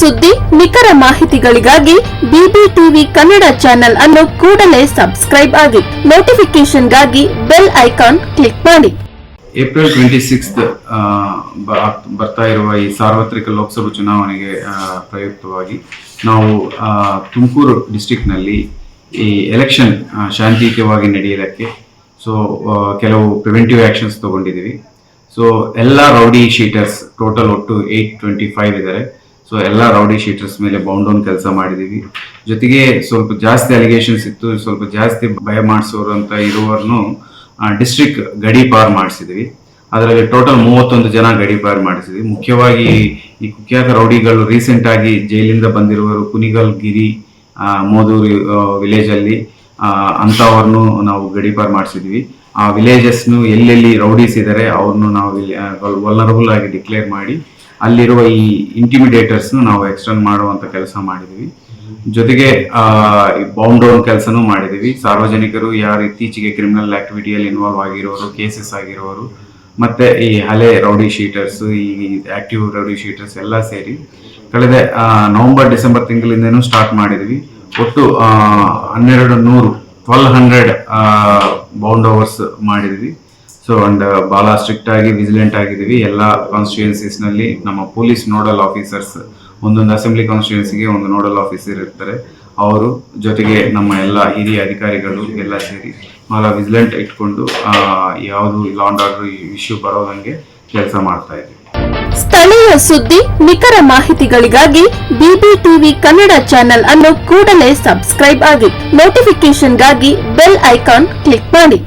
ಸುದ್ದಿ, ನಿಖರ ಮಾಹಿತಿಗಳಿಗಾಗಿ ಬಿಬಿಟಿವಿ ಕನ್ನಡ ಚಾನೆಲ್ ಅನ್ನು ಕೂಡಲೇ ಸಬ್ಸ್ಕ್ರೈಬ್ ಆಗಿ ನೋಟಿಫಿಕೇಶನ್ಗಾಗಿ ಬೆಲ್ ಐಕಾನ್ ಕ್ಲಿಕ್ ಮಾಡಿ. ಏಪ್ರಿಲ್ ಟ್ವೆಂಟಿ ಸಿಕ್ಸ್ತ್ ಬರ್ತಾ ಇರುವ ಈ ಸಾರ್ವತ್ರಿಕ ಲೋಕಸಭಾ ಚುನಾವಣೆಗೆ ಪ್ರಯುಕ್ತವಾಗಿ ನಾವು ತುಮಕೂರು ಡಿಸ್ಟಿಕ್ನಲ್ಲಿ ಈ ಎಲೆಕ್ಷನ್ ಶಾಂತಿಯುತವಾಗಿ ನಡೆಯಲಿಕ್ಕೆ ಸೊ ಕೆಲವು ಪ್ರಿವೆಂಟಿವ್ ಆ್ಯಕ್ಷನ್ಸ್ ತಗೊಂಡಿದ್ದೀವಿ. ಸೊ ಎಲ್ಲ ರೌಡಿ ಶೀಟರ್ಸ್ ಟೋಟಲ್ ಒಟ್ಟು ಏಯ್ಟ್ ಟ್ವೆಂಟಿ ಫೈವ್ ಇದ್ದಾರೆ. ಸೊ ಎಲ್ಲ ರೌಡಿ ಶೀಟರ್ಸ್ ಮೇಲೆ ಬೌಂಡ್ ಡೌನ್ ಕೆಲಸ ಮಾಡಿದೀವಿ. ಜೊತೆಗೆ ಸ್ವಲ್ಪ ಜಾಸ್ತಿ ಅಲಿಗೇಷನ್ಸ್ ಇತ್ತು, ಸ್ವಲ್ಪ ಜಾಸ್ತಿ ಭಯ ಮಾಡಿಸೋರು ಅಂತ ಇರುವವ್ರನ್ನು ಡಿಸ್ಟ್ರಿಕ್ಟ್ ಗಡಿ ಪಾರ್ ಮಾಡಿಸಿದ್ವಿ. ಅದರಲ್ಲಿ ಟೋಟಲ್ ಮೂವತ್ತೊಂದು ಜನ ಗಡಿ ಪಾರ್ ಮಾಡಿಸಿದ್ವಿ. ಮುಖ್ಯವಾಗಿ ಈ ಕುಖ್ಯಾತ ರೌಡಿಗಳು ರೀಸೆಂಟ್ ಆಗಿ ಜೈಲಿಂದ ಬಂದಿರುವವರು ಕುನಿಗಲ್ ಗಿರಿ ಮೋದೂರು ವಿಲೇಜ್ ಅಲ್ಲಿ ಅಂತವ್ರನ್ನು ನಾವು ಗಡಿ ಪಾರ್ ಮಾಡಿಸಿದ್ವಿ. ಆ ವಿಲೇಜಸ್ನು ಎಲ್ಲೆಲ್ಲಿ ರೌಡೀಸ್ ಇದ್ದಾರೆ ಅವ್ರನ್ನು ನಾವು ವಲ್ನರಬಲ್ ಆಗಿ ಡಿಕ್ಲೇರ್ ಮಾಡಿ ಅಲ್ಲಿರುವ ಈ ಇಂಟಿಮಿಡೇಟರ್ಸ್ನು ನಾವು ಎಕ್ಸ್ಟೆಂಡ್ ಮಾಡುವಂತ ಕೆಲಸ ಮಾಡಿದ್ವಿ. ಜೊತೆಗೆ ಬೌಂಡ್ ಡೌನ್ ಕೆಲಸನೂ ಮಾಡಿದೀವಿ. ಸಾರ್ವಜನಿಕರು ಯಾರು ಇತ್ತೀಚೆಗೆ ಕ್ರಿಮಿನಲ್ ಆಕ್ಟಿವಿಟಿಯಲ್ಲಿ ಇನ್ವಾಲ್ವ್ ಆಗಿರೋರು ಕೇಸಸ್ ಆಗಿರೋರು, ಮತ್ತೆ ಈ ಹಳೆ ರೌಡಿ ಶೀಟರ್ಸ್ ಈ ಆಕ್ಟಿವ್ ರೌಡಿ ಶೀಟರ್ಸ್ ಎಲ್ಲ ಸೇರಿ ಕಳೆದ ನವಂಬರ್, ಡಿಸೆಂಬರ್ ತಿಂಗಳಿಂದನೂ ಸ್ಟಾರ್ಟ್ ಮಾಡಿದ್ವಿ. ಒಟ್ಟು ಹನ್ನೆರಡು ನೂರು ಟ್ವೆಲ್ ಹಂಡ್ರೆಡ್ ಬೌಂಡ್ ಓವರ್ಸ್ ಮಾಡಿದ್ವಿ. ಸೊ ಅಂಡ್ ಬಹಳ ಸ್ಟ್ರಿಕ್ಟ್ ಆಗಿ ವಿಜಿಲೆಂಟ್ ಆಗಿದ್ದೀವಿ. ಎಲ್ಲ ಕಾನ್ಸ್ಟಿಟ್ಯೂನ್ಸೀಸ್ನಲ್ಲಿ ನಮ್ಮ ಪೊಲೀಸ್ ನೋಡಲ್ ಆಫೀಸರ್ಸ್ ಒಂದೊಂದು ಅಸೆಂಬ್ಲಿ ಕಾನ್ಸ್ಟಿಟ್ಯೂನ್ಸಿಗೆ ಒಂದು ನೋಡಲ್ ಆಫೀಸರ್ ಇರ್ತಾರೆ. ಅವರು ಜೊತೆಗೆ ನಮ್ಮ ಎಲ್ಲ ಹಿರಿಯ ಅಧಿಕಾರಿಗಳು ಎಲ್ಲ ಸೇರಿ ಬಹಳ ವಿಜಿಲೆಂಟ್ ಇಟ್ಕೊಂಡು ಯಾವುದು ಲಾ ಅಂಡ್ ಆರ್ಡರ್ ಇಶ್ಯೂ ಬರೋದಂಗೆ ಕೆಲಸ ಮಾಡ್ತಾ ಇದ್ದೀವಿ. ಸ್ಥಳೀಯ ಸುದ್ದಿ, ನಿಖರ ಮಾಹಿತಿಗಳಿಗಾಗಿ ಬಿಬಿಟಿವಿ ಕನ್ನಡ ಚಾನೆಲ್ ಅನ್ನು ಕೂಡಲೇ ಸಬ್ಸ್ಕ್ರೈಬ್ ಆಗಿ ನೋಟಿಫಿಕೇಶನ್ಗಾಗಿ ಬೆಲ್ ಐಕಾನ್ ಕ್ಲಿಕ್ ಮಾಡಿ.